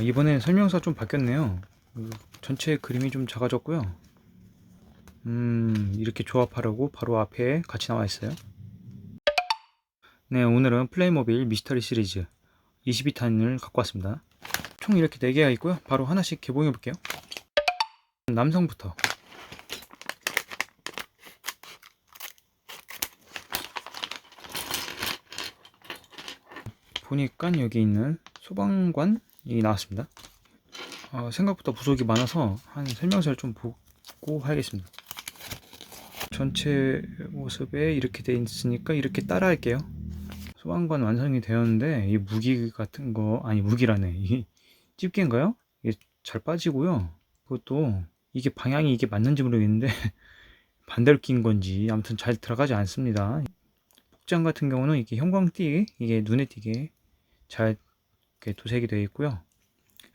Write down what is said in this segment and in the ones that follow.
이번엔 설명서 좀 바뀌었네요. 그 전체 그림이 좀 작아졌고요. 음, 이렇게 조합하려고 바로 앞에 같이 나와 있어요. 네, 오늘은 플레이모빌 미스터리 시리즈 22탄을 갖고 왔습니다. 총 이렇게 4개가 있고요. 바로 하나씩 개봉해 볼게요. 남성부터. 보니까 여기 있는 소방관 이 나왔습니다. 어, 생각보다 부속이 많아서 한 설명서를 좀 보고 하겠습니다. 전체 모습에 이렇게 돼 있으니까 이렇게 따라 할게요. 소방관 완성이 되었는데 이 무기 같은 거 아니 무기라네 이 집게인가요? 이게 잘 빠지고요. 그것도 이게 방향이 이게 맞는지 모르겠는데 반대로 낀 건지 아무튼 잘 들어가지 않습니다. 복장 같은 경우는 이게 형광띠 이게 눈에 띄게 잘 이렇게 도색이 되어 있고요.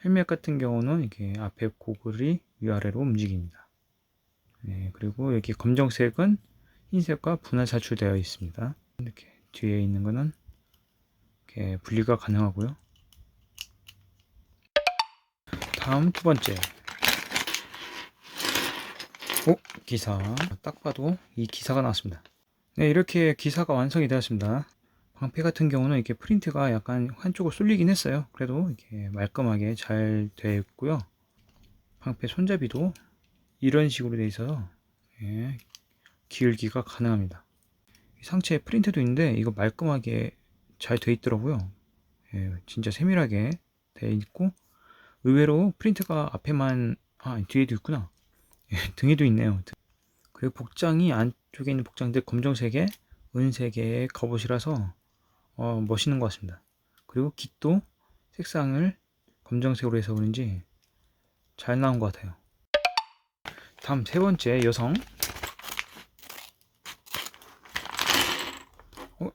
헬멧 같은 경우는 이게 앞에 고글이 위아래로 움직입니다. 네, 그리고 여기 검정색은 흰색과 분할 사출되어 있습니다. 이렇게 뒤에 있는 거는 이렇게 분리가 가능하고요. 다음 두 번째. 오, 기사. 딱 봐도 이 기사가 나왔습니다. 네, 이렇게 기사가 완성이 되었습니다. 방패 같은 경우는 이렇게 프린트가 약간 한쪽으로 쏠리긴 했어요. 그래도 이렇게 말끔하게 잘 되어 있고요. 방패 손잡이도 이런 식으로 되어 있어서 예, 기울기가 가능합니다. 상체에 프린트도 있는데 이거 말끔하게 잘 되어 있더라고요. 예, 진짜 세밀하게 되어 있고 의외로 프린트가 앞에만 아 뒤에도 있구나. 예, 등에도 있네요. 그리고 복장이 안쪽에 있는 복장들 검정색에 은색의 갑옷이라서 어, 멋있는 것 같습니다. 그리고 깃도 색상을 검정색으로 해서 그런지 잘 나온 것 같아요. 다음 세 번째 여성. 어?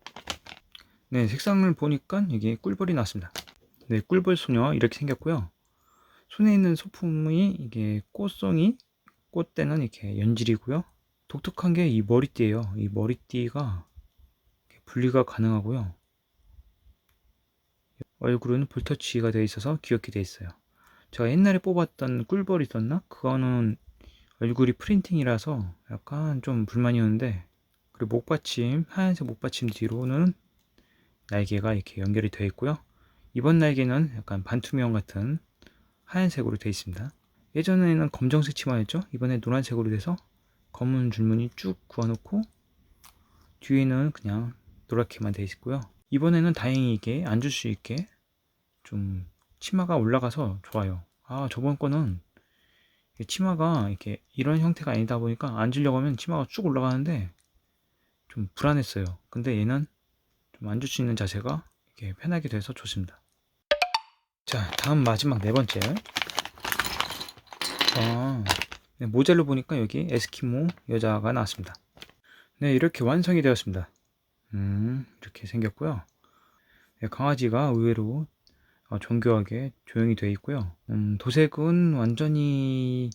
네, 색상을 보니까 이게 꿀벌이 나왔습니다. 네, 꿀벌 소녀 이렇게 생겼고요. 손에 있는 소품이 이게 꽃송이, 꽃대는 이렇게 연질이고요. 독특한 게 이 머리띠예요. 이 머리띠가 분리가 가능하고요. 얼굴은 볼터치가 되어 있어서 귀엽게 되어 있어요. 제가 옛날에 뽑았던 꿀벌 있었나? 그거는 얼굴이 프린팅이라서 약간 좀 불만이었는데 그리고 목받침 하얀색 목받침 뒤로는 날개가 이렇게 연결이 되어 있고요. 이번 날개는 약간 반투명 같은 하얀색으로 되어 있습니다. 예전에는 검정색 치마였죠. 이번에 노란색으로 돼서 검은 줄무늬 쭉 그어놓고 뒤에는 그냥 노랗게만 되어 있고요. 이번에는 다행히 이게 앉을 수 있게 좀 치마가 올라가서 좋아요. 아 저번 거는 치마가 이렇게 이런 형태가 아니다 보니까 앉으려고 하면 치마가 쭉 올라가는데 좀 불안했어요. 근데 얘는 좀 앉을 수 있는 자세가 이렇게 편하게 돼서 좋습니다. 자, 다음 마지막 네 번째. 아, 네, 모델로 보니까 여기 에스키모 여자가 나왔습니다. 네, 이렇게 완성이 되었습니다. 음, 이렇게 생겼고요. 네, 강아지가 의외로 어, 정교하게 조형이 되어 있고요. 음, 도색은 완전히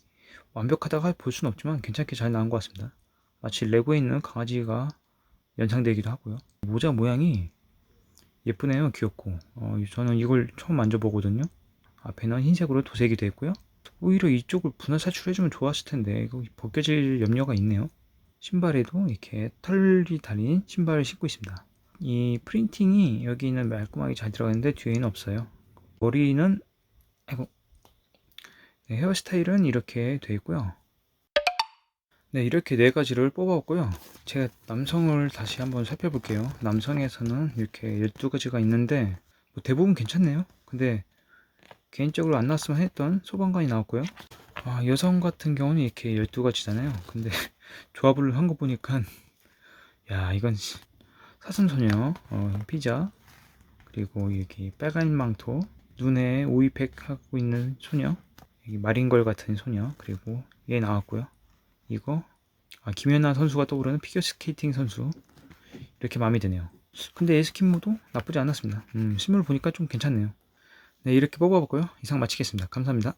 완벽하다고 볼 수는 없지만 괜찮게 잘 나온 것 같습니다. 마치 레고에 있는 강아지가 연상되기도 하고요. 모자 모양이 예쁘네요. 귀엽고. 어, 저는 이걸 처음 만져보거든요. 앞에는 흰색으로 도색이 되어 있고요. 오히려 이쪽을 분할 사출해주면 좋았을 텐데 이거 벗겨질 염려가 있네요. 신발에도 이렇게 털이 달린 신발을 신고 있습니다. 이 프린팅이 여기는 말끔하게 잘 들어가는데 뒤에는 없어요. 머리는 아이고 네, 헤어스타일은 이렇게 되어 있고요. 네 이렇게 네 가지를 뽑아왔고요. 제가 남성을 다시 한번 살펴볼게요. 남성에서는 이렇게 12가지가 있는데 뭐 대부분 괜찮네요. 근데 개인적으로 안 나왔으면 했던 소방관이 나왔고요. 아, 여성 같은 경우는 이렇게 12가지잖아요. 근데 조합을 한 거 보니까 야 이건 사슴소녀 어, 피자. 그리고 여기 빨간 망토 눈에 오이팩 하고 있는 소녀. 여기 마린걸 같은 소녀. 그리고 얘 나왔고요. 이거 아, 김연아 선수가 떠오르는 피겨스케이팅 선수. 이렇게 마음에 드네요. 근데 에스킨모도 나쁘지 않았습니다. 음, 실물 보니까 좀 괜찮네요. 네 이렇게 뽑아봤고요. 이상 마치겠습니다. 감사합니다